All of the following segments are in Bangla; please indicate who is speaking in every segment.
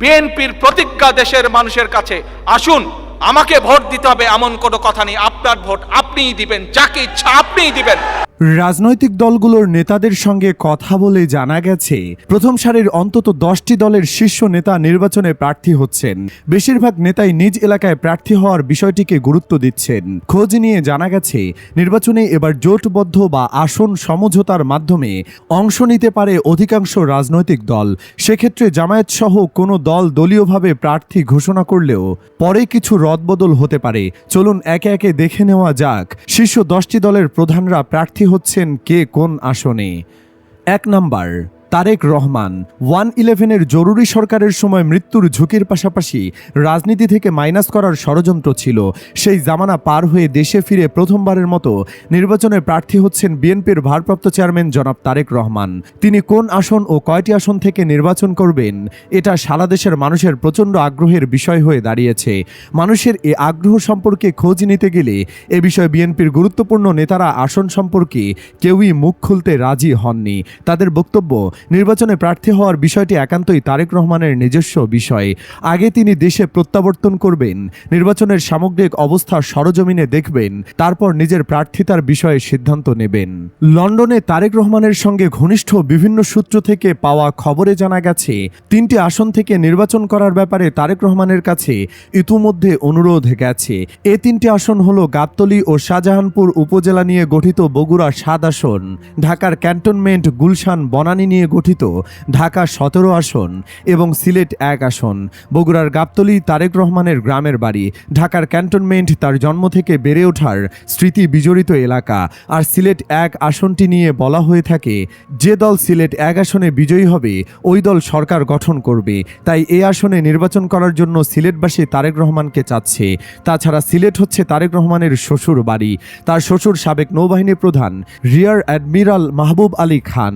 Speaker 1: বিএনপির প্রতিজ্ঞা দেশের মানুষের কাছে আসুন আমাকে ভোট দিতে হবে এমন কোনো কথা নেই আপনার ভোট আপনিই দিবেন যাকে ইচ্ছা আপনিই দিবেন
Speaker 2: রাজনৈতিক দলগুলোর নেতাদের সঙ্গে কথা বলে জানা গেছে প্রথম সারির অন্তত দশটি দলের শীর্ষ নেতা নির্বাচনে প্রার্থী হচ্ছেন বেশিরভাগ নেতাই নিজ এলাকায় প্রার্থী হওয়ার বিষয়টিকে গুরুত্ব দিচ্ছেন খোঁজ নিয়ে জানা গেছে নির্বাচনে এবার জোটবদ্ধ বা আসন সমঝোতার মাধ্যমে অংশ নিতে পারে অধিকাংশ রাজনৈতিক দল সেক্ষেত্রে জামায়াত সহ কোনো দল দলীয়ভাবে প্রার্থী ঘোষণা করলেও পরে কিছু রদবদল হতে পারে চলুন একে একে দেখে নেওয়া যাক শীর্ষ দশটি দলের প্রধানরা প্রার্থী হচ্ছেন কে কোন আসনে এক নাম্বার তারেক রহমান ওয়ান ইলেভেনের জরুরি সরকারের সময় মৃত্যুর ঝুঁকির পাশাপাশি রাজনীতি থেকে মাইনাস করার ষড়যন্ত্র ছিল সেই জামানা পার হয়ে দেশে ফিরে প্রথমবারের মতো নির্বাচনে প্রার্থী হচ্ছেন বিএনপির ভারপ্রাপ্ত চেয়ারম্যান জনাব তারেক রহমান তিনি কোন আসন ও কয়টি আসন থেকে নির্বাচন করবেন এটা সারা দেশের মানুষের প্রচণ্ড আগ্রহের বিষয় হয়ে দাঁড়িয়েছে মানুষের এ আগ্রহ সম্পর্কে খোঁজ নিতে গেলে এ বিষয়ে বিএনপির গুরুত্বপূর্ণ নেতারা আসন সম্পর্কে কেউই মুখ খুলতে রাজি হননি তাদের বক্তব্য নির্বাচনে প্রার্থী হওয়ার বিষয়টি একান্তই তারেক রহমানের নিজস্ব বিষয় আগে তিনি দেশে প্রত্যাবর্তন করবেন নির্বাচনের সামগ্রিক অবস্থা সরজমিনে দেখবেন তারপর নিজের প্রার্থিতার বিষয়ে সিদ্ধান্ত নেবেন লন্ডনে তারেক রহমানের সঙ্গে ঘনিষ্ঠ বিভিন্ন সূত্র থেকে পাওয়া খবরে জানা গেছে তিনটি আসন থেকে নির্বাচন করার ব্যাপারে তারেক রহমানের কাছে ইতিমধ্যে অনুরোধ গেছে এ তিনটি আসন হল গাবতলী ও শাহজাহানপুর উপজেলা নিয়ে গঠিত বগুড়া সাত আসন ঢাকার ক্যান্টনমেন্ট গুলশান বনানী নিয়ে গঠিত ঢাকা সতেরো আসন এবং সিলেট এক আসন বগুড়ার গাবতলি তারেক রহমানের গ্রামের বাড়ি ঢাকার ক্যান্টনমেন্ট তার জন্ম থেকে বেড়ে ওঠার স্মৃতি বিজড়িত এলাকা আর সিলেট এক আসনটি নিয়ে বলা হয়ে থাকে যে দল সিলেট এক আসনে বিজয়ী হবে ওই দল সরকার গঠন করবে তাই এ আসনে নির্বাচন করার জন্য সিলেটবাসী তারেক রহমানকে চাচ্ছে তাছাড়া সিলেট হচ্ছে তারেক রহমানের শ্বশুর বাড়ি তার শ্বশুর সাবেক নৌবাহিনী প্রধান রিয়ার অ্যাডমিরাল মাহবুব আলী খান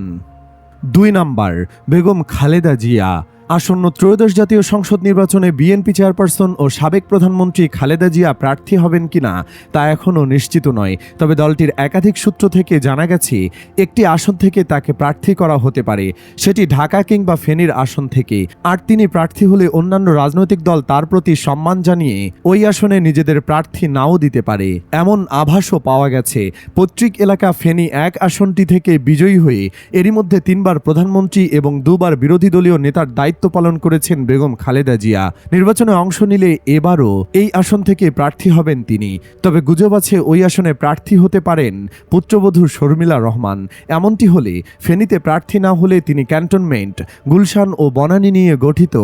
Speaker 2: দুই নাম্বার বেগম খালেদা জিয়া আসন্ন ত্রয়োদশ জাতীয় সংসদ নির্বাচনে বিএনপি চেয়ারপারসন ও সাবেক প্রধানমন্ত্রী খালেদা জিয়া প্রার্থী হবেন কিনা তা এখনও নিশ্চিত নয় তবে দলটির একাধিক সূত্র থেকে জানা গেছে একটি আসন থেকে তাকে প্রার্থী করা হতে পারে সেটি ঢাকা কিংবা ফেনীর আসন থেকে আর তিনি প্রার্থী হলে অন্যান্য রাজনৈতিক দল তার প্রতি সম্মান জানিয়ে ওই আসনে নিজেদের প্রার্থী নাও দিতে পারে এমন আভাসও পাওয়া গেছে পৈতৃক এলাকা ফেনী এক আসনটি থেকে বিজয়ী হয়ে এরই মধ্যে তিনবার প্রধানমন্ত্রী এবং দুবার বিরোধী দলীয় নেতার দায়িত্ব দায়িত্ব পালন করেছেন বেগম খালেদা জিয়া নির্বাচনে অংশ নিলে এবারও এই আসন থেকে প্রার্থী হবেন তিনি তবে গুজব আছে ওই আসনে প্রার্থী হতে পারেন পুত্রবধূ শর্মিলা রহমান এমনটি হলে ফেনীতে প্রার্থী না হলে তিনি ক্যান্টনমেন্ট গুলশান ও বনানী নিয়ে গঠিত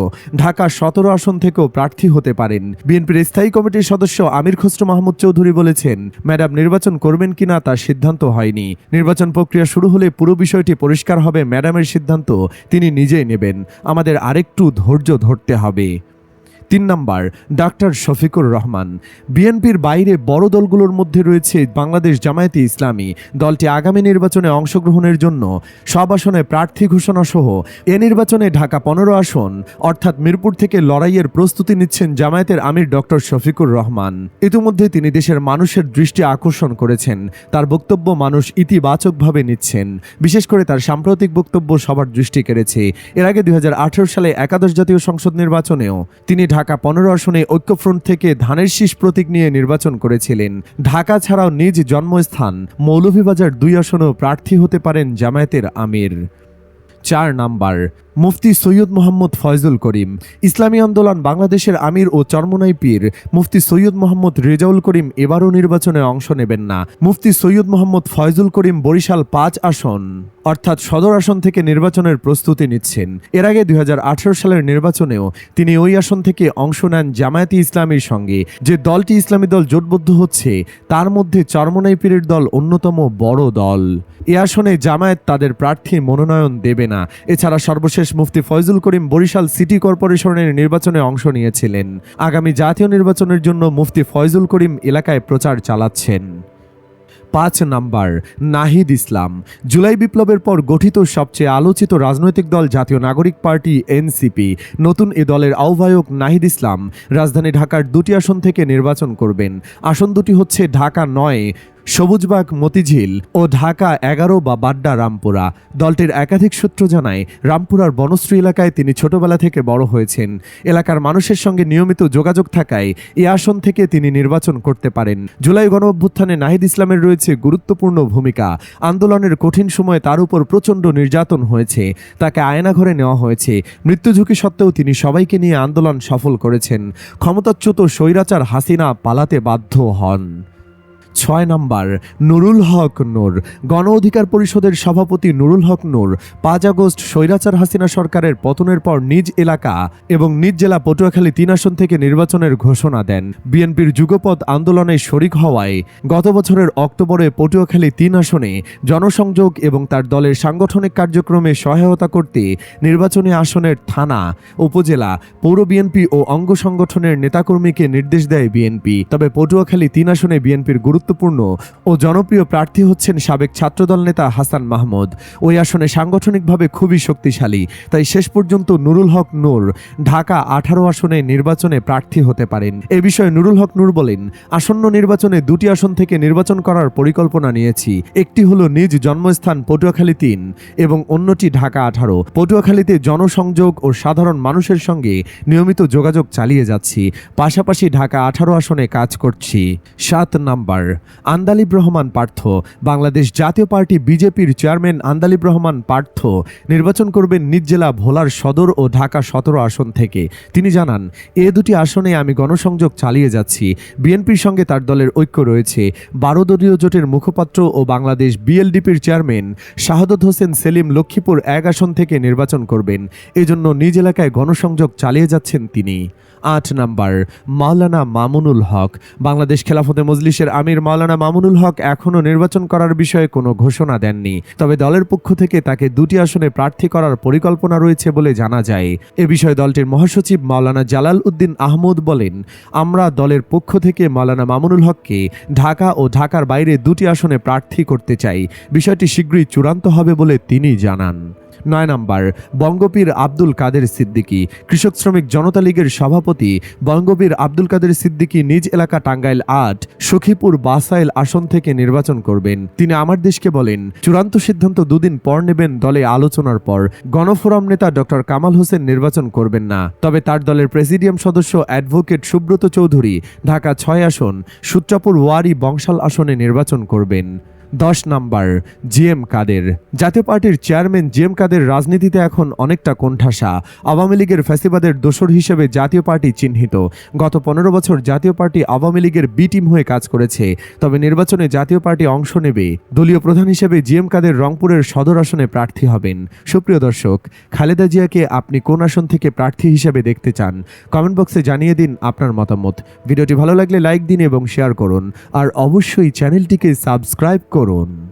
Speaker 2: ঢাকা সতেরো আসন থেকেও প্রার্থী হতে পারেন বিএনপির স্থায়ী কমিটির সদস্য আমির খসরু মাহমুদ চৌধুরী বলেছেন ম্যাডাম নির্বাচন করবেন কিনা তার সিদ্ধান্ত হয়নি নির্বাচন প্রক্রিয়া শুরু হলে পুরো বিষয়টি পরিষ্কার হবে ম্যাডামের সিদ্ধান্ত তিনি নিজেই নেবেন আমাদের আরেকটু ধৈর্য ধরতে হবে তিন নাম্বার ডাক্তার শফিকুর রহমান বিএনপির বাইরে বড় দলগুলোর মধ্যে রয়েছে বাংলাদেশ জামায়াতে ইসলামী দলটি আগামী নির্বাচনে অংশগ্রহণের জন্য সব আসনে প্রার্থী ঘোষণা সহ এ নির্বাচনে ঢাকা পনেরো আসন অর্থাৎ মিরপুর থেকে লড়াইয়ের প্রস্তুতি নিচ্ছেন জামায়াতের আমির ডক্টর শফিকুর রহমান ইতিমধ্যে তিনি দেশের মানুষের দৃষ্টি আকর্ষণ করেছেন তার বক্তব্য মানুষ ইতিবাচকভাবে নিচ্ছেন বিশেষ করে তার সাম্প্রতিক বক্তব্য সবার দৃষ্টি কেড়েছে এর আগে দুই সালে একাদশ জাতীয় সংসদ নির্বাচনেও তিনি ঢাকা পনেরো আসনে ঐক্যফ্রন্ট থেকে ধানের শীষ প্রতীক নিয়ে নির্বাচন করেছিলেন ঢাকা ছাড়াও নিজ জন্মস্থান মৌলভীবাজার দুই আসনেও প্রার্থী হতে পারেন জামায়াতের আমির চার নাম্বার মুফতি সৈয়দ মোহাম্মদ ফয়জুল করিম ইসলামী আন্দোলন বাংলাদেশের আমির ও চরমনাই পীর মুফতি সৈয়দ মোহাম্মদ রেজাউল করিম এবারও নির্বাচনে অংশ নেবেন না মুফতি সৈয়দ মোহাম্মদ ফয়জুল করিম বরিশাল পাঁচ আসন অর্থাৎ সদর আসন থেকে নির্বাচনের প্রস্তুতি নিচ্ছেন এর আগে দুই সালের নির্বাচনেও তিনি ওই আসন থেকে অংশ নেন জামায়াতি ইসলামীর সঙ্গে যে দলটি ইসলামী দল জোটবদ্ধ হচ্ছে তার মধ্যে চরমনাই পীরের দল অন্যতম বড় দল এ আসনে জামায়াত তাদের প্রার্থী মনোনয়ন দেবে না এছাড়া সর্বশেষ শেষ মুফতি ফয়জুল করিম বরিশাল সিটি কর্পোরেশনের নির্বাচনে অংশ নিয়েছিলেন আগামী জাতীয় নির্বাচনের জন্য মুফতি ফয়জুল করিম এলাকায় প্রচার চালাচ্ছেন পাঁচ নাম্বার নাহিদ ইসলাম জুলাই বিপ্লবের পর গঠিত সবচেয়ে আলোচিত রাজনৈতিক দল জাতীয় নাগরিক পার্টি এনসিপি নতুন এ দলের আহ্বায়ক নাহিদ ইসলাম রাজধানী ঢাকার দুটি আসন থেকে নির্বাচন করবেন আসন দুটি হচ্ছে ঢাকা নয় সবুজবাগ মতিঝিল ও ঢাকা এগারো বা বাড্ডা রামপুরা দলটির একাধিক সূত্র জানায় রামপুরার বনশ্রী এলাকায় তিনি ছোটবেলা থেকে বড় হয়েছেন এলাকার মানুষের সঙ্গে নিয়মিত যোগাযোগ থাকায় এ আসন থেকে তিনি নির্বাচন করতে পারেন জুলাই গণ অভ্যুত্থানে নাহিদ ইসলামের রয়েছে গুরুত্বপূর্ণ ভূমিকা আন্দোলনের কঠিন সময়ে তার উপর প্রচণ্ড নির্যাতন হয়েছে তাকে আয়নাঘরে নেওয়া হয়েছে মৃত্যু ঝুঁকি সত্ত্বেও তিনি সবাইকে নিয়ে আন্দোলন সফল করেছেন ক্ষমতাচ্যুত স্বৈরাচার হাসিনা পালাতে বাধ্য হন ছয় নম্বর নুরুল হক নূর গণ অধিকার পরিষদের সভাপতি নুরুল হক নূর পাঁচ আগস্ট স্বৈরাচার হাসিনা সরকারের পতনের পর নিজ এলাকা এবং নিজ জেলা পটুয়াখালী তিন আসন থেকে নির্বাচনের ঘোষণা দেন বিএনপির যুগপথ আন্দোলনে শরিক হওয়ায় গত বছরের অক্টোবরে পটুয়াখালী তিন আসনে জনসংযোগ এবং তার দলের সাংগঠনিক কার্যক্রমে সহায়তা করতে নির্বাচনী আসনের থানা উপজেলা পৌর বিএনপি ও অঙ্গ সংগঠনের নেতাকর্মীকে নির্দেশ দেয় বিএনপি তবে পটুয়াখালী তিন আসনে বিএনপির গুরুত্ব গুরুত্বপূর্ণ ও জনপ্রিয় প্রার্থী হচ্ছেন সাবেক ছাত্রদল নেতা হাসান মাহমুদ ওই আসনে সাংগঠনিকভাবে খুবই শক্তিশালী তাই শেষ পর্যন্ত নুরুল হক নূর ঢাকা আঠারো আসনে নির্বাচনে প্রার্থী হতে পারেন এ বিষয়ে নুরুল হক নূর বলেন আসন্ন নির্বাচনে দুটি আসন থেকে নির্বাচন করার পরিকল্পনা নিয়েছি একটি হলো নিজ জন্মস্থান পটুয়াখালী তিন এবং অন্যটি ঢাকা আঠারো পটুয়াখালীতে জনসংযোগ ও সাধারণ মানুষের সঙ্গে নিয়মিত যোগাযোগ চালিয়ে যাচ্ছি পাশাপাশি ঢাকা আঠারো আসনে কাজ করছি সাত নাম্বার আন্দালিব রহমান পার্থ বাংলাদেশ জাতীয় পার্টি বিজেপির চেয়ারম্যান আন্দালিব রহমান পার্থ নির্বাচন করবেন নিজ জেলা ভোলার সদর ও ঢাকা সতেরো আসন থেকে তিনি জানান এ দুটি আসনে আমি গণসংযোগ চালিয়ে যাচ্ছি বিএনপির সঙ্গে তার দলের ঐক্য রয়েছে বারো দলীয় জোটের মুখপাত্র ও বাংলাদেশ বিএলডিপির চেয়ারম্যান শাহাদত হোসেন সেলিম লক্ষ্মীপুর এক আসন থেকে নির্বাচন করবেন এজন্য নিজ এলাকায় গণসংযোগ চালিয়ে যাচ্ছেন তিনি আট নাম্বার মাওলানা মামুনুল হক বাংলাদেশ খেলাফতে মজলিসের আমির মাওলানা মামুনুল হক এখনও নির্বাচন করার বিষয়ে কোনো ঘোষণা দেননি তবে দলের পক্ষ থেকে তাকে দুটি আসনে প্রার্থী করার পরিকল্পনা রয়েছে বলে জানা যায় এ বিষয়ে দলটির মহাসচিব মাওলানা জালাল উদ্দিন আহমদ বলেন আমরা দলের পক্ষ থেকে মাওলানা মামুনুল হককে ঢাকা ও ঢাকার বাইরে দুটি আসনে প্রার্থী করতে চাই বিষয়টি শীঘ্রই চূড়ান্ত হবে বলে তিনি জানান নয় নম্বর বঙ্গপীর আব্দুল কাদের সিদ্দিকী কৃষক শ্রমিক জনতা লীগের সভাপতি বঙ্গপীর আব্দুল কাদের সিদ্দিকী নিজ এলাকা টাঙ্গাইল আট সখীপুর বাসাইল আসন থেকে নির্বাচন করবেন তিনি আমার দেশকে বলেন চূড়ান্ত সিদ্ধান্ত দুদিন পর নেবেন দলে আলোচনার পর গণফোরাম নেতা ডক্টর কামাল হোসেন নির্বাচন করবেন না তবে তার দলের প্রেসিডিয়াম সদস্য অ্যাডভোকেট সুব্রত চৌধুরী ঢাকা ছয় আসন সূত্রাপুর ওয়ারি বংশাল আসনে নির্বাচন করবেন দশ নাম্বার জি এম কাদের জাতীয় পার্টির চেয়ারম্যান জি এম কাদের রাজনীতিতে এখন অনেকটা কোণঠাসা আওয়ামী লীগের ফ্যাসিবাদের দোসর হিসেবে জাতীয় পার্টি চিহ্নিত গত পনেরো বছর জাতীয় পার্টি আওয়ামী লীগের বি টিম হয়ে কাজ করেছে তবে নির্বাচনে জাতীয় পার্টি অংশ নেবে দলীয় প্রধান হিসেবে জি এম কাদের রংপুরের সদর আসনে প্রার্থী হবেন সুপ্রিয় দর্শক খালেদা জিয়াকে আপনি কোন আসন থেকে প্রার্থী হিসেবে দেখতে চান কমেন্ট বক্সে জানিয়ে দিন আপনার মতামত ভিডিওটি ভালো লাগলে লাইক দিন এবং শেয়ার করুন আর অবশ্যই চ্যানেলটিকে সাবস্ক্রাইব করুন করুন